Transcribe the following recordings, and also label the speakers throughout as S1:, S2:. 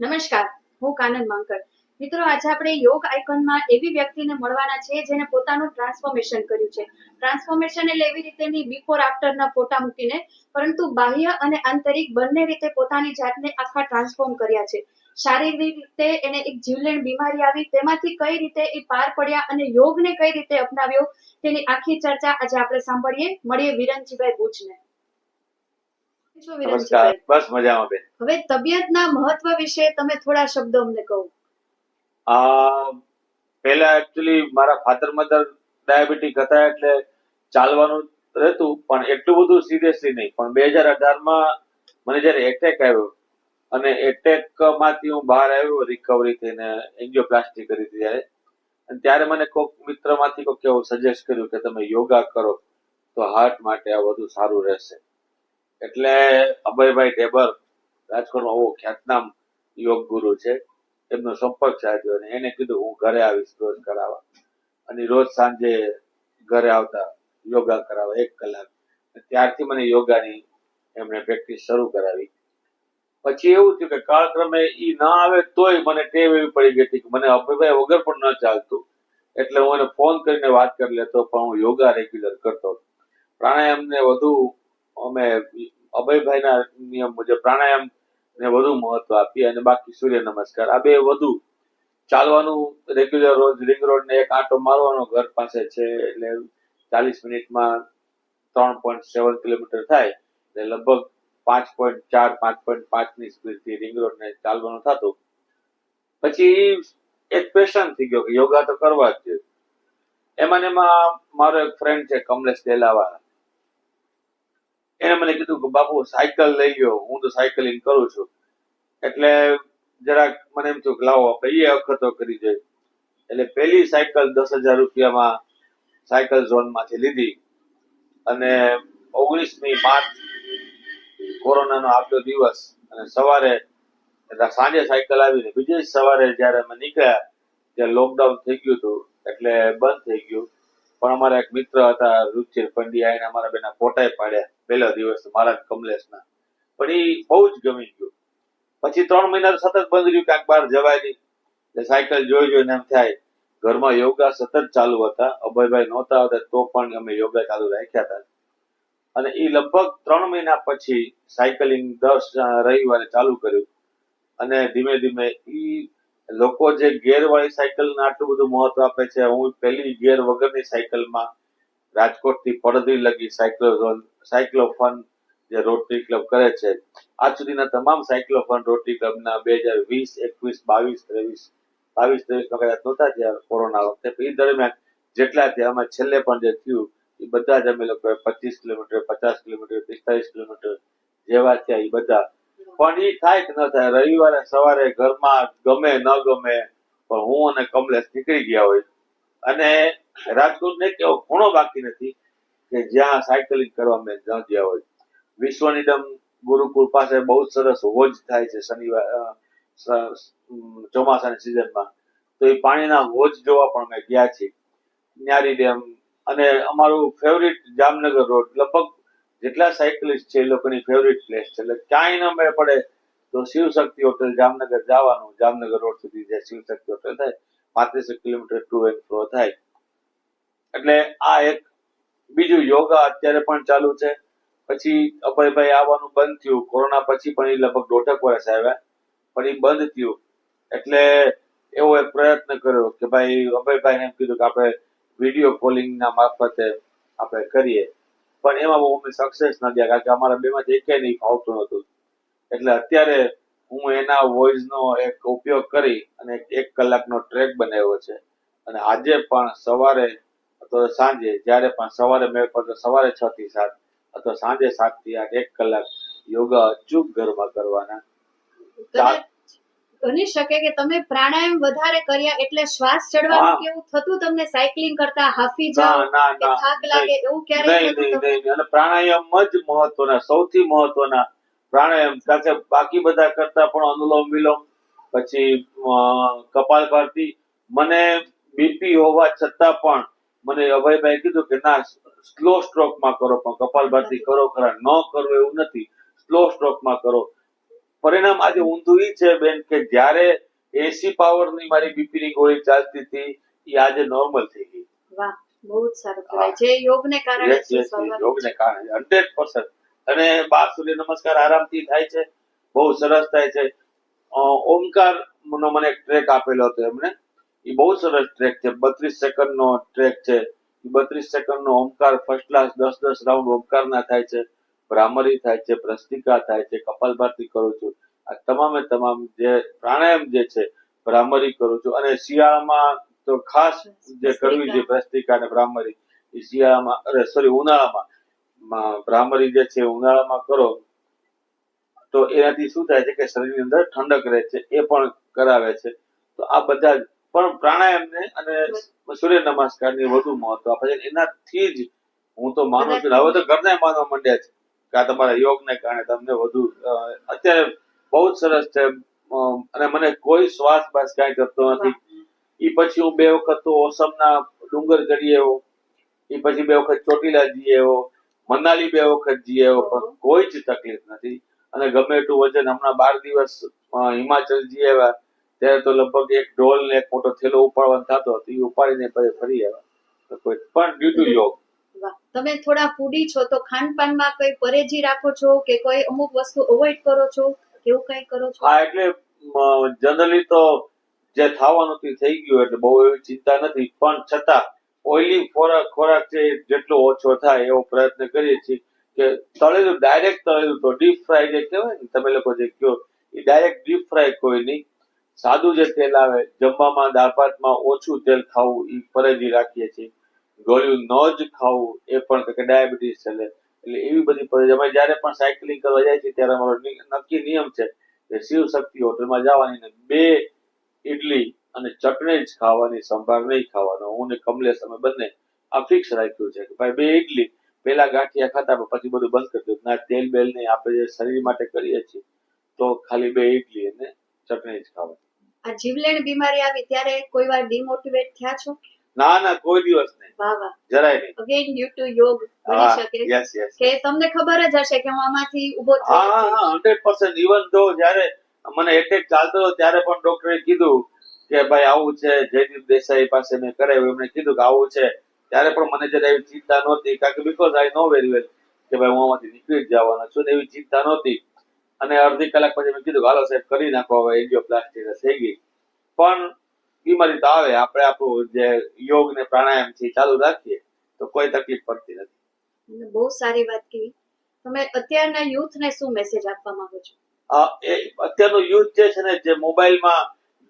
S1: નમસ્કાર, હું કાનન માંકર. મિત્રો, આજે આપણે યોગ આઇકોનમાં એવી વ્યક્તિને મળવાના છે જેને પોતાનું ટ્રાન્સફોર્મેશન કર્યું છે. ટ્રાન્સફોર્મેશન એટલે એવી રીતે બિફોર આફ્ટરના ફોટા મૂકીને, પરંતુ બાહ્ય અને આંતરિક બંને રીતે પોતાની જાતને આખા ટ્રાન્સફોર્મ કર્યા છે. શારીરિક રીતે એને એક જીવલેણ બીમારી આવી, તેમાંથી કઈ રીતે એ પાર પડ્યા અને યોગને કઈ રીતે અપનાવ્યો, તેની આખી ચર્ચા આજે આપણે સાંભળીએ. મળીએ વિરંજીભાઈ ભુજને.
S2: નમસ્કાર બસ મજામાં બેન.
S1: હવે તબિયતના મહત્વ વિશે તમે થોડા શબ્દો અમને કહો.
S2: આ પહેલા એકચ્યુઅલી મારા ફાધર મધર ડાયાબિટીક હતા એટલે ચાલવાનું રહેતું પણ એટલું બધું સિરિયસલી નહીં. પણ બે હજાર અઢારમાં મને જયારે એટેક આવ્યો અને એટેકમાંથી હું બહાર આવ્યો રિકવરી થઈને એન્જિયોપ્લાસ્ટી કરી હતી ત્યારે અને ત્યારે મને કોઈક મિત્રમાંથી કોઈક એવું સજેસ્ટ કર્યું કે તમે યોગા કરો તો હાર્ટ માટે આ વધુ સારું રહેશે. એટલે અભયભાઈ ઢેબર રાજકોટમાં બહુ ખ્યાતનામ યોગ ગુરુ છે. એમનો સંપર્ક સાધ્યો અને એને કીધું હું ઘરે આવીશ રોજ કરાવવા. અને રોજ સાંજે ઘરે આવતા યોગા કરાવવા એક કલાક. ત્યારથી મને યોગાની એમણે પ્રેક્ટિસ શરૂ કરાવી. પછી એવું થયું કે કાળક્રમે એ ના આવે તોય મને ટેવ એવી પડી ગઈ હતી કે મને અભયભાઈ વગર પણ ન ચાલતું. એટલે હું એને ફોન કરીને વાત કરી લેતો પણ હું યોગા રેગ્યુલર કરતો. પ્રાણાયામને વધુ અમે અભયભાઈના નિયમ મુજબ પ્રાણાયામ ને વધુ મહત્વ આપીએ અને બાકી સૂર્ય નમસ્કાર. આ બે વધુ ચાલવાનું રેગ્યુલર રોજ રિંગ રોડ ને એક આંટો મારવાનો ઘર પાસે છે એટલે ચાલીસ મિનિટમાં ત્રણ પોઈન્ટ સેવન કિલોમીટર થાય એટલે લગભગ પાંચ પોઈન્ટ ચાર, પાંચ પોઈન્ટ પાંચની સ્પીડથી રિંગ રોડ ને ચાલવાનું થતું. પછી એક પેશન થઈ ગયો કે યોગા તો કરવા જ છે. એમાં એમાં મારો એક ફ્રેન્ડ છે કમલેશ ડેલાવાળા એને મને કીધું કે, બાપુ, સાયકલ લઈ ગયો હું તો સાયકલિંગ કરું છું. એટલે જરાક મને એમ થયું કે, લાવો, આપણે એ વખતો કરી જોઈએ. એટલે પહેલી સાયકલ દસ હજાર રૂપિયામાં સાયકલ ઝોનમાંથી લીધી અને ઓગણીસમી માર્ચ કોરોનાનો આટલો દિવસ અને સવારે, એટલે સાંજે સાયકલ આવીને બીજે સવારે જ્યારે અમે નીકળ્યા ત્યારે લોકડાઉન થઈ ગયું હતું, એટલે બંધ થઈ ગયું. પણ અમારા એક મિત્ર હતા, રુચિર પંડ્યા, એને અમારા બેના ફોટાએ પાડ્યા પહેલા દિવસ મારા કમલેશના. પણ એ બહુ જ ગમી ગયું. પછી ત્રણ મહિના સતત બંધ રહ્યું, ક્યાંક બહાર જવાય નહીં. સાયકલ જોઈ જોઈને એમ થાય, ઘરમાં યોગા સતત ચાલુ હતા, અભયભાઈ નહોતા આવતા, તો પણ અમે યોગા ચાલુ રાખ્યા હતા. અને એ લગભગ ત્રણ મહિના પછી સાયકલિંગ દસ રવિવારે ચાલુ કર્યું. અને ધીમે ધીમે ઈ લોકો જે ગેર વાળી સાયકલને આટલું બધું મહત્વ આપે છે, હું પહેલી ગેર વગરની સાયકલમાં રાજકોટથી પડદી લગી સાયક્લોઝોન, સાયક્લોફન જે રોટરી ક્લબ કરે છે, આજ સુધીના તમામ સાયક્લોફન રોટરી ક્લબના બે હજાર વીસ એકવીસ, બાવીસ, ત્રેવીસ, બાવીસ ત્રેવીસમાં કદાચ નહોતા થયા કોરોના વખતે. એ દરમિયાન જેટલા થયા અમે છેલ્લે પણ જે થયું એ બધા જ અમે લોકોએ પચીસ કિલોમીટર, પચાસ કિલોમીટર પિસ્તાલીસ કિલોમીટર જેવા થયા એ બધા. પણ એ થાય કે ન થાય, રવિવારે સવારે ઘરમાં ગમે, ન ગમે, પણ હું અને કમલેશ નીકળી ગયા હોય. અને રાજકોટને એક એવો ખૂણો બાકી નથી કે જ્યાં સાયકલિંગ કરવા મેં ન ગયા હોય. વિશ્વનિડમ ગુરુકુળ પાસે બહુ સરસ હોજ થાય છે શનિવાર ચોમાસાની સિઝનમાં. તો એ પાણીના હોજ જોવા પણ મેં ગયા છીએ. ન્યારી ડેમ અને અમારું ફેવરિટ જામનગર રોડ, લગભગ જેટલા સાયકલિસ્ટ છે એ લોકોની ફેવરિટ પ્લેસ છે. એટલે ક્યાંય ન મેળ પડે તો શિવ શક્તિ હોટલ જામનગર જવાનું. જામનગર રોડ સુધી જે શિવશક્તિ હોટેલ થાય પાંત્રીસ કિલોમીટર ટુ એન્ડ ફ્રો થાય. એટલે આ એક બીજું યોગા અત્યારે પણ ચાલુ છે. પછી અભયભાઈ આવવાનું બંધ થયું. કોરોના પછી પણ એ લગભગ દોઢક વર્ષ આવ્યા. પણ એ બંધ થયું. એટલે એવો એક પ્રયત્ન કર્યો કે ભાઈ, અભયભાઈને એમ કીધું કે આપણે વીડિયો કોલિંગના મારફતે આપણે કરીએ. પણ એમાં બહુ અમે સક્સેસ ન કારણ કે અમારા બેમાંથી એકે નહીં ફાવતું નહોતું. એટલે અત્યારે હું એના વોઇસનો એક ઉપયોગ કરી અને એક કલાકનો ટ્રેક બનાવ્યો છે. અને આજે પણ સવારે અથવા સાંજે જ્યારે પણ સવારે મેળ પડતો સવારે છ થી સાત અથવા સાંજે સાતથી આઠ એક કલાક યોગા અચૂક ઘરમાં કરવાના.
S1: બની શકે કે તમે પ્રાણાયામ વધારે કર્યા એટલે શ્વાસ ચડવાનું. કેવું થતું તમને સાયકલિંગ કરતા હાફી જાવ કે થાક લાગે એવું ક્યારે
S2: નહીં. અને પ્રાણાયામ જ મહત્વના સૌથી મહત્વના પ્રાણાયામ. કારણ કે બાકી બધા કરતા પણ અનુલોમ વિલોમ પછી અ, ભારતી મને બીપી હોવા છતાં પણ મને અભયભાઈ કીધું કે ના સ્લો સ્ટ્રોકમાં કરો પણ કપાલભાતિ કરો ખરા. ન કરો એવું નથી. સ્લો સ્ટ્રોકમાં કરો. પરિણામ આજે ઊંધું ઈ છે બેન કે જ્યારે એસી પાવરની મારી બીપી ની ગોળી ચાલતી હતી એ આજે નોર્મલ થઈ ગઈ.
S1: વાહ બહુ જ સારું કહેવાય. જે યોગને કારણે
S2: Yes,
S1: છે
S2: yes, yes.
S1: સ્વાભાવિક
S2: યોગને કારણે હંડ્રેડ પર્સન્ટ અને બાર સૂર્ય નમસ્કાર આરામથી થાય છે બહુ સરસ થાય છે. ઓમકાર નો મને એક ટ્રેક આપેલો હતો એમને. એ બહુ સરસ ટ્રેક છે બત્રીસ સેકન્ડ નો ટ્રેક છે. બત્રીસ સેકન્ડ નો ઓમકાર ફર્સ્ટ ક્લાસ દસ દસ રાઉન્ડ ઓમકાર ના થાય છે. ભ્રામરી થાય છે ભ્રસ્તિકા થાય છે કપાલભાતી કરું છું. આ તમામે તમામ જે પ્રાણાયામ જે છે ભ્રામરી કરું છું. અને શિયાળામાં તો ખાસ જે કરવી છે ભ્રસ્તિકા અને ભ્રામરી. એ શિયાળામાં અરે સોરી ઉનાળામાં. ભ્રામરી જે છે ઉનાળામાં કરો તો એનાથી શું થાય છે કે શરીરની અંદર ઠંડક રહે છે એ પણ કરાવે છે. તો આ બધા પણ પણ પ્રાણાયામને અને સૂર્ય નમસ્કારની વધુ મહત્વ આપે છે. એનાથી જ હું તો માનું છું. હવે તો ઘરના માનવા માંડ્યા છે. આ તમારા યોગને કારણે તમને વધુ અત્યારે બહુ જ સરસ છે. અને મને કોઈ શ્વાસ બાસ કાંઈ કરતો નથી. એ પછી હું બે વખત તો ઓસમના ડુંગર ચડી આવ્યો એ પછી બે વખત ચોટીલા જઈ આવ્યો મનાલી બે વખત જઈ આવ્યો પણ કોઈ જ તકલીફ નથી. અને ગમે એટલું વજન હમણાં બાર દિવસ હિમાચલ જઈ આવ્યા, ત્યારે તો લગભગ એક ઢોલ ને એક મોટો થેલો ઉપાડવાનો થતો હતો. એ ઉપાડીને ફરી આવ્યા. કોઈ, પણ ડ્યુ ટુ યોગ.
S1: તમે થોડા ફૂડી છો તો ખાનપાનમાં કઈ પરેજી રાખો છો કે કોઈ અમુક વસ્તુ અવોઇડ કરો છો કેવું કઈ કરો છો?
S2: હા, એટલે જનરલી તો જે થવાનું તે થઈ ગયું એટલે બહુ એવી ચિંતા નથી. પણ છતાં ઓઇલી ખોરાક ખોરાક છે જેટલો ઓછો થાય એવો પ્રયત્ન કરીએ છીએ કે તળેલું ડાયરેક્ટ તળેલું તો ડીપ ફ્રાય જે કહેવાય ને, તમે લોકો જે કહો, એ ડાયરેક્ટ ડીપ ફ્રાય કોઈ નહીં. સાદું જે તેલ આવે, જમવામાં દાળ ભાતમાં ઓછું તેલ ખાવું એ પરેજી રાખીએ છીએ. ગળ્યું ન જ ખાવું એ પણ કે ડાયાબિટીસ છે એટલે એવી બધી પરેજી અમે જ્યારે પણ સાયકલિંગ કરવા જાય છે ત્યારે અમારો નક્કી નિયમ છે કે શિવ શક્તિ હોટલમાં જવાની ને બે ઇડલી અને ચટણી જ ખાવાની સંભાર નહીં ખાવાનો. હું ને કમલેશ અમે બંને આ ફિક્સ રાખ્યું છે કે ભાઈ બે ઇડલી પેલા ગાંઠિયા ખાતા પણ પછી બધું બંધ કરી દીધું ના તેલ બેલ નહીં, આપણે જે શરીર માટે કરીએ છીએ, તો ખાલી બે ઇડલી અને ચટણી જ ખાવાની.
S1: આ જીવલેણ બીમારી આવી ત્યારે કોઈ વાર ડિમોટિવેટ થયા છો?
S2: ના ના કોઈ દિવસ નહીં. જરાય નહીં.
S1: અગેન ડ્યુ ટુ યોગ બની શકે કે તમને ખબર જ હશે કે હું આમાંથી
S2: ઊભો
S1: થયો
S2: હા હા હંડ્રેડ પર્સન્ટ ઇવન તો જ્યારે મને એટેક ચાલતો હતો ત્યારે પણ ડોક્ટરે કીધું કે ભાઈ આવું છે જયદીપ દેસાઈ પાસે મેં કરાવ્યું. એમણે કીધું કે આવું છે. ત્યારે પણ મને જરા એવી ચિંતા નહોતી કારણ કે because I know very well કે ભાઈ હું આમાંથી નીકળી જ જવાનો છું ને એવી ચિંતા નહોતી. અને અડધી કલાક પછી મેં કીધું હાલો સાહેબ કરી નાખો હવે એન્જિયોપ્લાસ્ટી થઈ ગઈ. પણ બીમારી તો આવે. આપણે આપણું જે યોગ ને પ્રાણાયામ છે ચાલુ રાખીએ તો કોઈ તકલીફ પડતી નથી.
S1: બહુ સારી વાત કીધી. તમે અત્યારના યુથને શું મેસેજ આપવા માંગો છો?
S2: એ અત્યારનું યુથ જે છે ને જે મોબાઈલમાં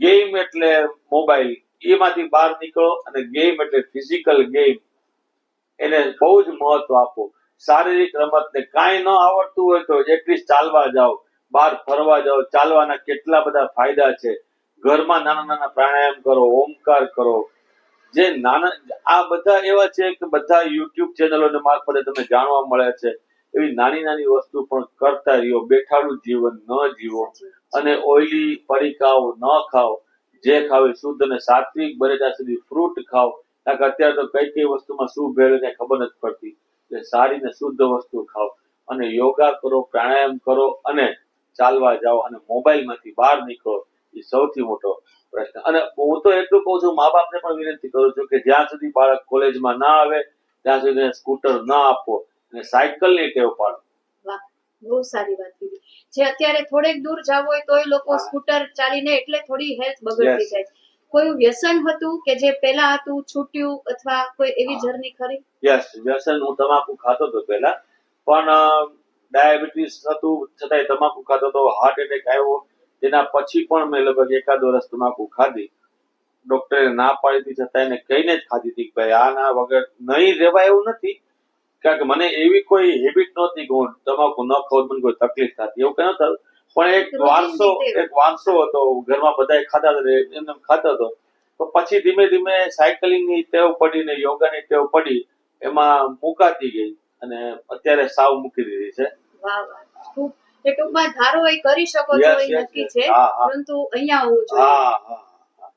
S2: ગેમ એટલે મોબાઈલ એમાંથી બહાર નીકળો અને ગેમ એટલે ફિઝિકલ ગેમ એને બહુ જ મહત્વ આપો. શારીરિક રમતને કાંઈ ન આવડતું હોય તો એટલીસ્ટ ચાલવા જાઓ. બહાર ફરવા જાઓ. ચાલવાના કેટલા બધા ફાયદા છે. ઘરમાં નાના નાના પ્રાણાયામ કરો, ઓમકાર કરો. જે નાના, આ બધા એવા છે કે બધા યુટ્યુબ ચેનલોને મારફતે તમને જાણવા મળે છે. એવી નાની નાની વસ્તુ પણ કરતા રહ્યો. બેઠાડું જીવન ન જીવો અને ઓઇલી પડીકાઓ ન ખાઓ. જે ખાવે શુદ્ધ અને સાત્વિક બને ત્યાં સુધી ફ્રૂટ ખાઓ. કારણ કે અત્યારે તો કઈ કઈ વસ્તુમાં શું ભેળ છે ખબર નથી પડતી. એટલે સારી ને શુદ્ધ વસ્તુ ખાઓ અને યોગા કરો, પ્રાણાયામ કરો અને ચાલવા જાઓ અને મોબાઈલમાંથી બહાર નીકળો. એ સૌથી મોટો પ્રશ્ન. અને હું તો એટલું કહું છું મા બાપને પણ વિનંતી કરું છું કે જ્યાં સુધી બાળક કોલેજમાં ના આવે ત્યાં સુધી સ્કૂટર ના આપો અને સાયકલની ટેવ પાડો.
S1: બહુ સારી વાત કીધી. જે અત્યારે થોડેક દૂર જવું હોય તોય લોકો સ્કૂટર ચાલીને એટલે થોડી હેલ્થ બગડતી જાય. કોઈ વ્યસન હતું કે જે પેલા હતું છૂટ્યું અથવા કોઈ એવી જર્ની ખરી?
S2: યસ વ્યસન હું તમાકુ ખાતો હતો પહેલા. પણ ડાયાબિટીસ હતું છતાંય તમાકુ ખાતો હતો હાર્ટ એટેક આવ્યો. તેના પછી પણ મેં લગભગ એકાદ વર્ષ તમાકુ ખાધી. ડોક્ટરે ના પાડી છતાં એને કહીને જ ખાધી હતી ભાઈ આ ના વગર નહીં રહેવાય એવું નથી. કારણ કે મને એવી કોઈ હેબિટ નહોતી કે તમાકુ ન ખાવ મને કોઈ તકલીફ થતી એવું કઈ નતું પણ એક વારસો એક વારસો હતો ઘરમાં બધા ખાતા એમને ખાતો હતો. તો પછી ધીમે ધીમે સાયકલિંગની ટેવ પડી ને યોગાની ટેવ પડી એમાં મુકાતી ગઈ. અને અત્યારે સાવ મૂકી દીધી છે.
S1: વાહ વાહ. ખૂબ ટૂંકમાં ધારો એ કરી શકો છો એ નક્કી છે. પરંતુ અહીંયા હોવું જોઈએ.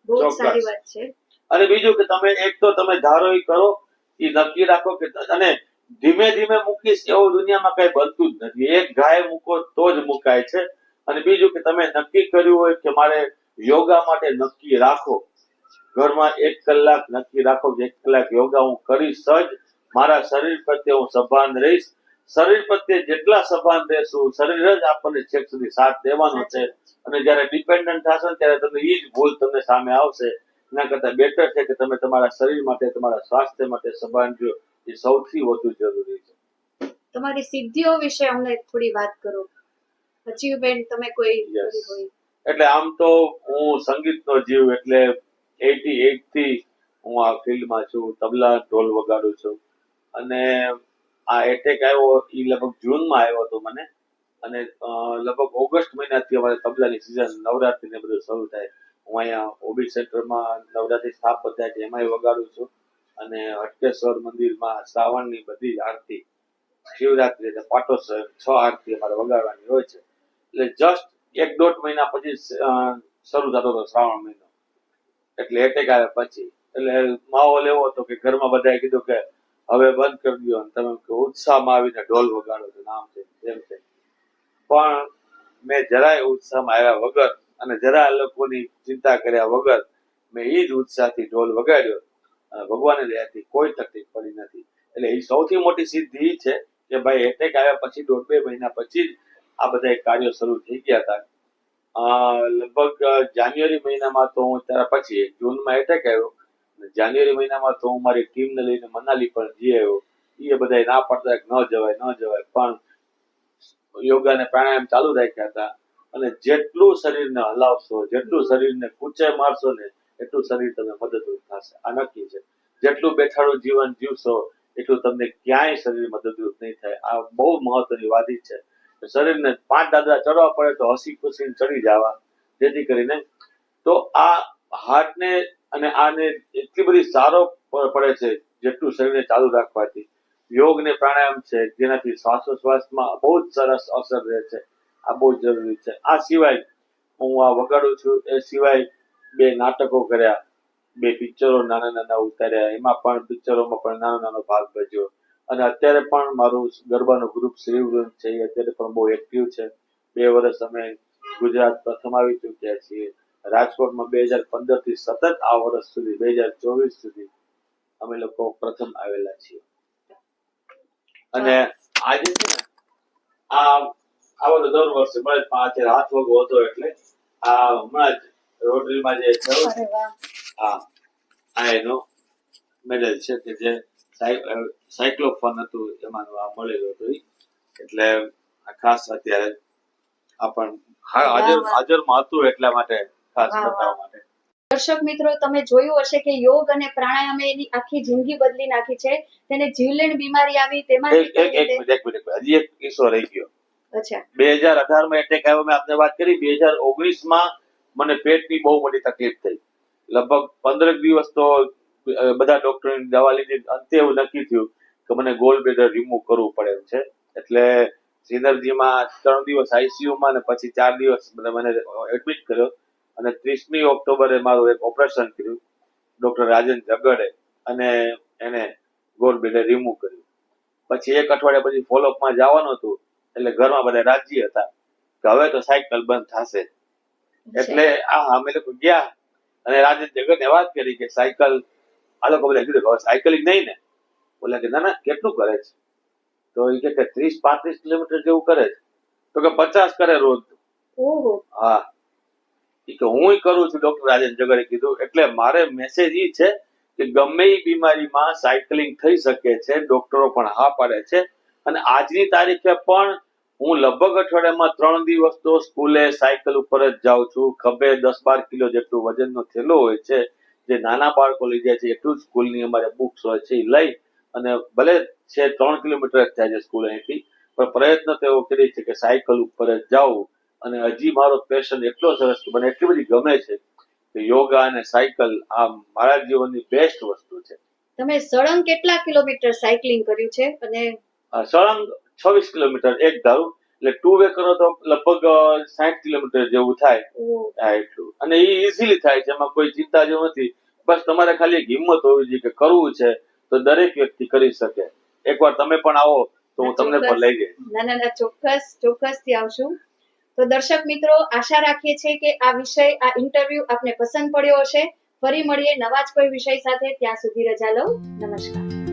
S1: બહુ સારી વાત છે.
S2: અને બીજું કે તમે એક તો તમે ધારો એ કરો એ નક્કી રાખો કે અને ધીમે ધીમે મૂકીશ એવું દુનિયામાં કઈ બનતું જ નથી. એક ગાય મૂકો તો જ મુકાય છે. અને બીજું કે તમે નક્કી કર્યું હોય કે મારે યોગા માટે નક્કી રાખો. ઘરમાં એક કલાક નક્કી રાખો કે એક કલાક યોગા હું કરીશ જ. મારા શરીર પ્રત્યે હું સભાન રહીશ. શરીર પ્રત્યે જેટલા સભાન રહેશું શરીર જ આપણને છેક સુધી સાથ દેવાનો છે. અને જ્યારે ડિપેન્ડન્ટ થશો ને ત્યારે તમને એ જ ભૂલ તમને સામે આવશે. એના કરતા બેટર છે કે તમે તમારા શરીર માટે તમારા સ્વાસ્થ્ય માટે સભાન જો એ સૌથી વધુ જરૂરી છે.
S1: તમારી સિદ્ધિઓ વિશે અમને થોડી વાત કરો. અચીવમેન્ટ તમે કોઈ.
S2: એટલે આમ તો હું સંગીતનો જીવ એટલે એટી એટથી હું આ ફિલ્ડમાં છું તબલા ઢોલ વગાડું છું. અને આ એટેક આવ્યો એ લગભગ જૂનમાં આવ્યો હતો મને. અને લગભગ ઓગસ્ટ મહિનાથી અમારે તબલાની સિઝન નવરાત્રી ને બધું શરૂ થાય. હું અહીંયા ઓબી સેન્ટરમાં નવરાત્રી સ્થાપન થાય છે, એમાંય વગાડું છું. અને હટકેશ્વર મંદિરમાં શ્રાવણની બધી આરતી, શિવરાત્રી એટલે પાટોત્સવ, છ આરતી અમારે વગાડવાની હોય છે. એટલે જસ્ટ એક દોઢ મહિના પછી શરૂ થતો હતો શ્રાવણ મહિનો. એટલે એટેક આવ્યા પછી. એટલે માહોલ એવો હતો કે ઘરમાં બધાએ કીધું કે હવે બંધ કરી દો તમે ઉત્સાહમાં આવીને ઢોલ વગાડો છો નામ છે જેમ છે. પણ મેં જરાય ઉત્સાહમાં આવ્યા વગર અને જરા લોકોની ચિંતા કર્યા વગર મેં એ જ ઉત્સાહથી ઢોલ વગાડ્યો. ભગવાનની દયાથી કોઈ તકલીફ પડી નથી. એટલે એ સૌથી મોટી સિદ્ધિ એ છે કે ભાઈ એટેક આવ્યા પછી દોઢ બે મહિના પછી જ આ બધા કાર્યો શરૂ થઈ ગયા હતા. લગભગ જાન્યુઆરી મહિનામાં તો હું ત્યાર પછી જૂનમાં એટેક આવ્યો. જાન્યુઆરી મહિનામાં તો હું મારી ટીમને લઈને મનાલી પણ જઈ આવ્યો. એ બધા ના પડતા ન જવાય ન જવાય. પણ યોગા ને પ્રાણાયામ ચાલુ રાખ્યા હતા. અને જેટલું શરીરને હલાવશો, જેટલું શરીરને કૂચે મારશો ને એટલું શરીર તમને મદદરૂપ થશે. આ નક્કી છે. જેટલું બેઠાડું જીવન જીવશો, એટલું તમને ક્યાંય શરીર મદદરૂપ નહીં થાય. આ બહુ મહત્વની વાદી છે. શરીરને પાંચ દાદરા ચડવા પડે તો હસી ખુશી ચડી જવા. જેથી કરીને તો આ હાર્ટને અને આને એટલી બધી સારો પડે છે, જેટલું શરીરને ચાલુ રાખવાથી. યોગ ને પ્રાણાયામ છે, જેનાથી શ્વાસોશ્વાસમાં બહુ જ સરસ અસર રહે છે. આ બહુ જરૂરી છે. આ સિવાય હું આ વગાડું છું, એ સિવાય બે નાટકો કર્યા, બે પિક્ચરો નાના નાના ઉતાર્યા, એમાં પણ પિક્ચરોમાં પણ નાનો નાનો ભાગ ભજ્યો. અને અત્યારે પણ મારું ગરબાનું ગ્રુપ શ્રીવૃંદ છે, એ અત્યારે પણ બહુ એક્ટિવ છે. બે વર્ષ અમે ગુજરાત પ્રથમ આવી ચૂક્યા છીએ. રાજકોટમાં બે હજાર પંદરથી સતત આ વર્ષ સુધી બે હજાર ચોવીસ સુધી અમે લોકો પ્રથમ આવેલા છીએ. અને આજે છે ને આ આ બધો દર વર્ષે મળે પણ હાથ વગો હતો એટલે આ હમણાં જ રોટરીમાં જે થયો હા આ એનો મેડલ છે કે જે સાયક્લોફોન હતું એમાંનું આ મળેલું હતું એટલે ખાસ અત્યારે આ પણ હાજર. હાજરમાં હતું એટલા માટે ખાસ. બતાવવા માટે.
S1: દર્શક મિત્રો તમે જોયું હશે કે યોગ અને પ્રાણાયામે એની આખી જિંદગી બદલી નાખી છે. તેને જીવલેણ બીમારી આવી તેમાં
S2: એક એક એક મિનિટ એક મિનિટ. હજી એક કિસ્સો રહી ગયો.
S1: અચ્છા.
S2: બે હજાર અઢારમાં એટેક આવ્યો. મેં આપને વાત કરી બે હજાર ઓગણીસમાં મને પેટની બહુ મોટી તકલીફ થઈ. લગભગ પંદર દિવસ તો બધા ડોક્ટરની દવા લીધી. અંતે એવું નક્કી થયું કે મને ગોલ્ડ બ્લેડર રિમૂવ કરવું પડે એમ છે. એટલે સિનર્જીમાં ત્રણ દિવસ આઈસીયુમાં માં અને પછી ચાર દિવસ મને એડમિટ કર્યો. અને ત્રીસમી ઓક્ટોબરે મારું એક ઓપરેશન કર્યું ડોક્ટર રાજન જગડે અને એને ગોલ્ડ રિમૂવ કર્યું. પછી એક અઠવાડિયા પછી ફોલોઅપમાં જવાનું હતું એટલે ઘરમાં બધા રાજી હતા કે હવે તો સાયકલ બંધ થશે. એટલે આ અમે લોકો ગયા અને રાજન જગડને વાત કરી કે સાયકલ આ લોકો બધા કીધું કે હવે સાયકલિંગ નહીં ને. બોલે કે ના ના કેટલું કરે છે? તો એ કે ત્રીસ પાંત્રીસ કિલોમીટર જેવું કરે છે. તો કે પચાસ કરે રોજ. હા. કે હું કરું છું, ડોક્ટર રાજેન્દ્ર જગરે કીધું. એટલે મારે મેસેજ એ છે કે ગમે એ બીમારીમાં સાયકલિંગ થઈ શકે છે, ડોક્ટરો પણ હા પાડે છે. અને આજની તારીખે પણ હું લગભગ અઠવાડિયામાં ત્રણ દિવસ તો સ્કૂલે સાયકલ ઉપર જ જાઉં છું. ખભે દસ બાર કિલો જેટલું વજનનો થેલો હોય છે, જે નાના બાળકો લઈ જાય છે, એટલું જ સ્કૂલની અમારે બુક્સ હોય છે એ લઈ અને ભલે છે ત્રણ કિલોમીટર જ થાય છે સ્કૂલ અહીંથી, પણ પ્રયત્ન તો એવો કરી છે કે સાયકલ ઉપર જ જાઉં. અને હજી મારો પેશન એટલો સરસ મને એટલી બધી ગમે છે કે યોગા અને સાયકલ આ મારા જીવનની બેસ્ટ વસ્તુ છે.
S1: તમે સળંગ કેટલા કિલોમીટર સાયકલિંગ કર્યું છે? અને
S2: સળંગ છવ્વીસ કિલોમીટર એક ધારું એટલે ટુ વે કરો તો લગભગ સાઠ કિલોમીટર જેવું થાય. એટલું. અને એ ઇઝીલી થાય છે એમાં કોઈ ચિંતા જેવું નથી. બસ તમારે ખાલી એક હિંમત હોવી જોઈએ કે કરવું છે તો દરેક વ્યક્તિ કરી શકે. એકવાર તમે પણ આવો તો હું તમને પણ લઈ જઈશ.
S1: ના ના ના ચોક્કસથી આવશું. તો દર્શક મિત્રો, આશા રાખીએ છીએ કે આ વિષય, આ ઇન્ટરવ્યુ આપને પસંદ પડ્યો હશે. ફરી મળીએ નવા જ કોઈ વિષય સાથે. ત્યાં સુધી રજા લઉં નમસ્કાર.